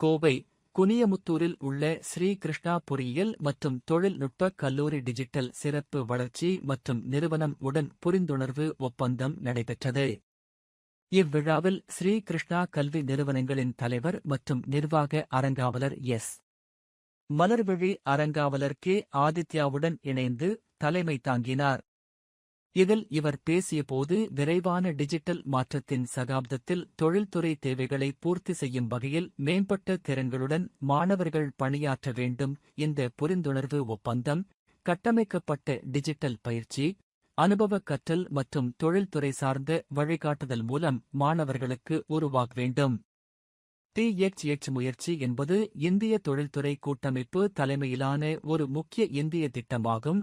கோவை குனியமுத்தூரில் உள்ள ஸ்ரீ கிருஷ்ணா பொறியியல் மற்றும் தொழில்நுட்ப கல்லூரி டிஜிட்டல் சிறப்பு வளர்ச்சி மற்றும் நிறுவனம் உடன் புரிந்துணர்வு ஒப்பந்தம் நடைபெற்றது. இவ்விழாவில் ஸ்ரீ கிருஷ்ணா கல்வி நிறுவனங்களின் தலைவர் மற்றும் நிர்வாக அரங்காவலர் எஸ். மலர்விழி அரங்காவலர் கே. ஆதித்யாவுடன் இணைந்து தலைமை தாங்கினார். இதில் இவர் பேசியபோது விரைவான டிஜிட்டல் மாற்றத்தின் சகாப்தத்தில் தொழில்துறை தேவைகளை பூர்த்தி செய்யும் வகையில் மேம்பட்ட திறன்களுடன் மாணவர்கள் பணியாற்ற வேண்டும் இந்த புரிந்துணர்வு ஒப்பந்தம் கட்டமைக்கப்பட்ட டிஜிட்டல் பயிற்சி அனுபவ கற்றல் மற்றும் தொழில்துறை சார்ந்த வழிகாட்டுதல் மூலம் மாணவர்களுக்கு உருவாக வேண்டும். டிஎச்எச் முயற்சி என்பது இந்திய தொழில்துறை கூட்டமைப்பு தலைமையிலான ஒரு முக்கிய இந்திய திட்டமாகும்.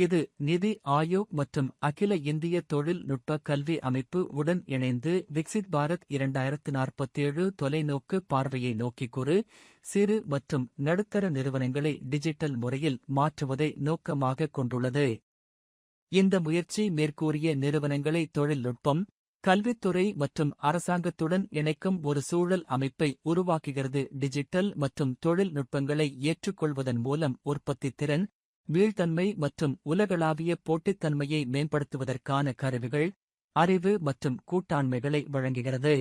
இது நிதி ஆயோக் மற்றும் அகில இந்திய தொழில்நுட்ப கல்வி அமைப்பு உடன் இணைந்து விக்சித் பாரத் இரண்டாயிரத்து நாற்பத்தேழு தொலைநோக்கு பார்வையை நோக்கி கூறு சிறு மற்றும் நடுத்தர நிறுவனங்களை டிஜிட்டல் முறையில் மாற்றுவதை நோக்கமாக கொண்டுள்ளது. இந்த முயற்சி மேற்கூறிய நிறுவனங்களை தொழில்நுட்பம் கல்வித்துறை மற்றும் அரசாங்கத்துடன் இணைக்கும் ஒரு சூழல் அமைப்பை உருவாக்குகிறது. டிஜிட்டல் மற்றும் தொழில்நுட்பங்களை ஏற்றுக்கொள்வதன் மூலம் உற்பத்தி திறன் மீள்தன்மை மற்றும் உலகளாவிய போட்டித்தன்மையை மேம்படுத்துவதற்கான கருவிகள் அறிவு மற்றும் கூட்டாண்மைகளை வழங்குகிறது.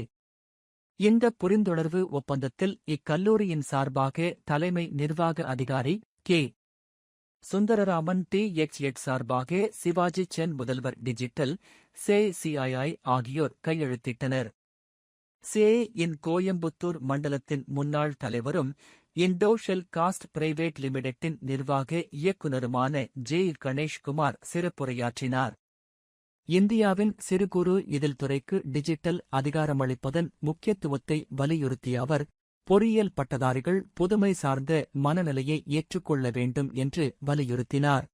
இந்த புரிந்துணர்வு ஒப்பந்தத்தில் இக்கல்லூரியின் சார்பாக தலைமை நிர்வாக அதிகாரி கே. சுந்தரராமன் டி எக்ஸ் எட் சார்பாக சிவாஜி சென் முதல்வர் டிஜிட்டல் சே சிஐஐ ஆகியோர் கையெழுத்திட்டனர். சே இன் கோயம்புத்தூர் மண்டலத்தின் முன்னாள் தலைவரும் இண்டோஷெல் காஸ்ட் பிரைவேட் லிமிடெட்டின் நிர்வாக இயக்குநருமான ஜே கணேஷ்குமார் சிறப்புரையாற்றினார். இந்தியாவின் சிறு குறு இதில் துறைக்கு டிஜிட்டல் அதிகாரமளிப்பதன் முக்கியத்துவத்தை வலியுறுத்திய அவர் பொறியியல் பட்டதாரிகள் புதுமை சார்ந்த மனநிலையை ஏற்றுக்கொள்ள வேண்டும் என்று வலியுறுத்தினார்.